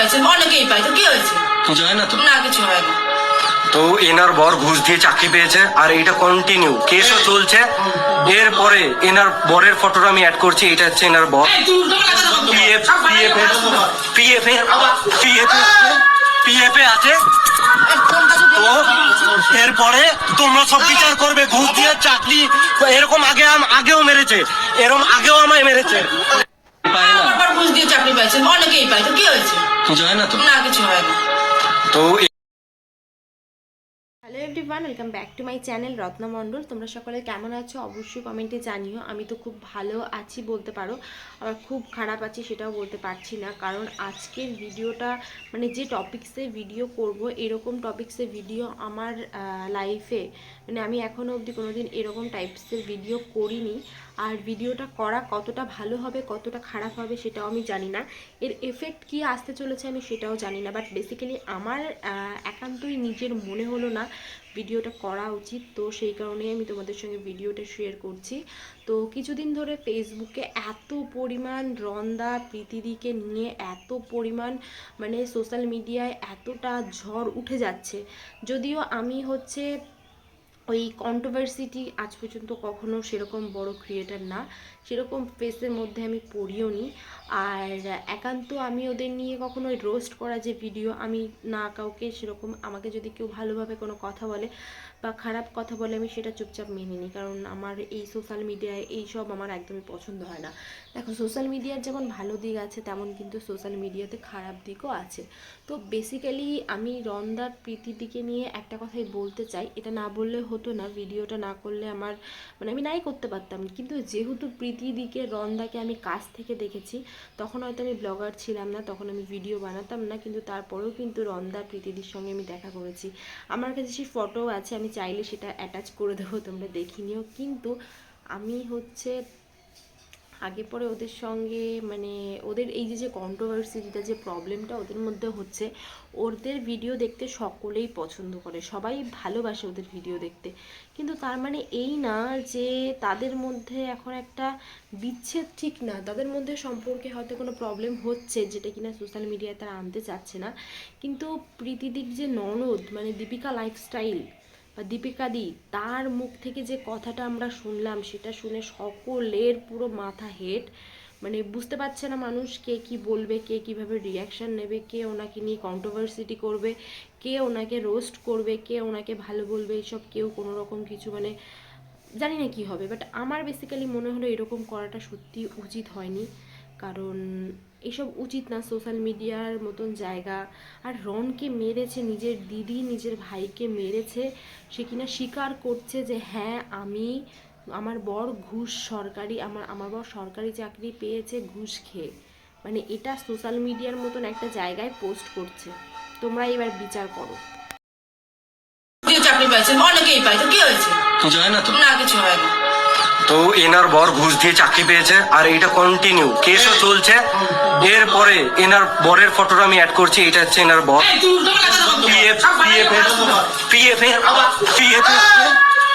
পাইছেন অনেকেই পাই তো কি হয়েছে? কিছু হয় না তো। না কিছু হয় না। তো এনার বর ঘুষ দিয়ে চাকরি পেয়েছে আর এটা কন্টিনিউ কেসও চলছে এরপরে এনার বরের ফটোটা আমি অ্যাড করছি এটা হচ্ছে এনার বর। PF PF PF PF PF আছে। এরপরে তোমরা সব বিচার করবে ঘুষ দিয়ে চাকরি এরকম আগে আগেও মেরেছে এরকম আগেও আমায় মেরেছে। ঘুষ দিয়ে চাকরি পাইছেন অনেকেই পাই তো কি হয়েছে? কিছু হয় না তো? না কিছু হয় না। তো hello everyone welcome back to my channel Ratna Mondal তোমরা সকলে কেমন আছো? অবশ্যই কমেন্টে জানিও। আমি তো খুব ভালো আছি বলতে পারো। আবার খুব খারাপ আছি সেটাও বলতে পারছি না। কারণ আজকের ভিডিওটা মানে যে টপিক্সে ভিডিও করব এরকম টপিক্সে ভিডিও আমার লাইফে মানে আমি এখনও অবধি কোনোদিন এরকম টাইপসের ভিডিও করিনি। আর ভিডিওটা করা কতটা ভালো হবে, কতটা খারাপ হবে সেটাও আমি জানি না। এর এফেক্ট কি আসতে চলেছে আমি সেটাও জানি না বাট বেসিক্যালি আমার একান্তই নিজের মনে হলো না ভিডিওটা করা উচিত। তো সেই কারণেই আমি তোমাদের সঙ্গে ভিডিওটা শেয়ার করছি। তো কিছুদিন ধরে ফেসবুকে এত পরিমাণ রন্দা প্রীতিদিকে নিয়ে এত পরিমাণ মানে সোশ্যাল মিডিয়ায় এতটা ঝড় উঠে যাচ্ছে। যদিও আমি হচ্ছে ওই কন্ট্রোভার্সিটি আজ পর্যন্ত কখনো সেরকম বড় ক্রিয়েটার না। সেরকম ফেসের মধ্যে আমি পড়িও নি আর একান্ত আমি ওদের নিয়ে কখনো ওই রোস্ট করা যে ভিডিও আমি না কাউকে সেরকম, আমাকে যদি কেউ ভালোভাবে কোনো কথা বলে বা খারাপ কথা বলে, আমি সেটা চুপচাপ মেনে নিই। কারণ আমার এই সোশ্যাল মিডিয়ায় এই সব আমার একদমই পছন্দ হয় না। দেখো সোশ্যাল মিডিয়ার যেমন ভালো দিক আছে, তেমন কিন্তু সোশ্যাল মিডিয়াতে খারাপ দিকও আছে। তো বেসিক্যালি আমি রন্দার প্রীতির দিকে নিয়ে একটা কথাই বলতে চাই। এটা না বললে হতো না ভিডিওটা না করলে আমার মানে আমি নাই করতে পারতাম। কিন্তু যেহেতু প্রীতি দিকে রন্দাকে আমি কাছ থেকে দেখেছি তখন হয়তো আমি ব্লগার ছিলাম না, তখন আমি ভিডিও বানাতাম না, কিন্তু তারপরেও কিন্তু রন্দা প্রীতিদির সঙ্গে আমি দেখা করেছি। আমার কাছে সেই ফটো আছে, আমি চাইলে সেটা অ্যাটাচ করে দেবো, তোমরা দেখিনিও কিন্তু আমি হচ্ছে আগে পরে ওদের সঙ্গে মানে ওদের এই যে যে কন্ট্রোভার্সিটা যে প্রবলেমটা ওদের মধ্যে হচ্ছে, ওদের ভিডিও দেখতে সকলেই পছন্দ করে। সবাই ভালোবাসে ওদের ভিডিও দেখতে। কিন্তু তার মানে এই না যে, তাদের মধ্যে এখন একটা বিচ্ছেদ ঠিক না। তাদের মধ্যে সম্পর্কে হয়তো কোনো প্রবলেম হচ্ছে, যেটা কিনা সোশ্যাল মিডিয়ায় তারা আনতে চাচ্ছে না। কিন্তু প্রীতিদির যে ননদ মানে দীপিকা লাইফস্টাইল বা দীপিকা দি, তার মুখ থেকে যে কথাটা আমরা শুনলাম, সেটা শুনে সকলের পুরো মাথা হেট। মানে বুঝতে পারছে না মানুষ কে কি বলবে, কে কীভাবে রিয়াকশন নেবে, কে ওনাকে নিয়ে কন্ট্রোভার্সিটি করবে, কে ওনাকে রোস্ট করবে, কে ওনাকে ভালো বলবে এইসব কেউ কোনো রকম কিছু মানে জানি না কি হবে। বাট আমার বেসিক্যালি মনে হলো এরকম করাটা সত্যি উচিত হয়নি। কারণ এসব উচিত না সোশ্যাল মিডিয়ার মতন জায়গা। আর রনকে মেরেছে নিজের দিদি নিজের ভাইকে মেরেছে সে কিনা স্বীকার করছে যে হ্যাঁ আমি আমার বর ঘুষ সরকারি আমার আমার বর সরকারি চাকরি পেয়েছে ঘুষ খেয়ে। মানে এটা সোশ্যাল মিডিয়ার মতন একটা জায়গায় পোস্ট করছে। তোমরা এবার বিচার করো। চাকরি পাইছেন অনেকেই পাই তো কি হয়েছে? কিছু হয় না তো? না কিছু হয় না তো এনার বর ঘুষ দিয়ে চাকরি পেয়েছে আর এটা কন্টিনিউ কেসও চলছে। এরপরে এনার বরের ফটোটা আমি অ্যাড করছি এটা হচ্ছে এনার বর। PF PF PF PF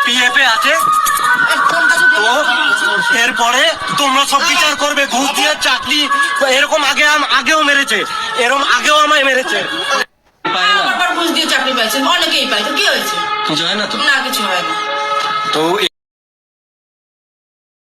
PF আছে। এরপরে তোমরা সব বিচার করবে ঘুষ দিয়ে চাকরি এরকম আগে আম- আগেও মেরেছে এরকম আগেও আমায় মেরেছে। ঘুষ দিয়ে চাকরি পাইছেন অনেকেই পাই তো কি হয়েছে? কিছু হয় না তো? না কিছু হয় না। তো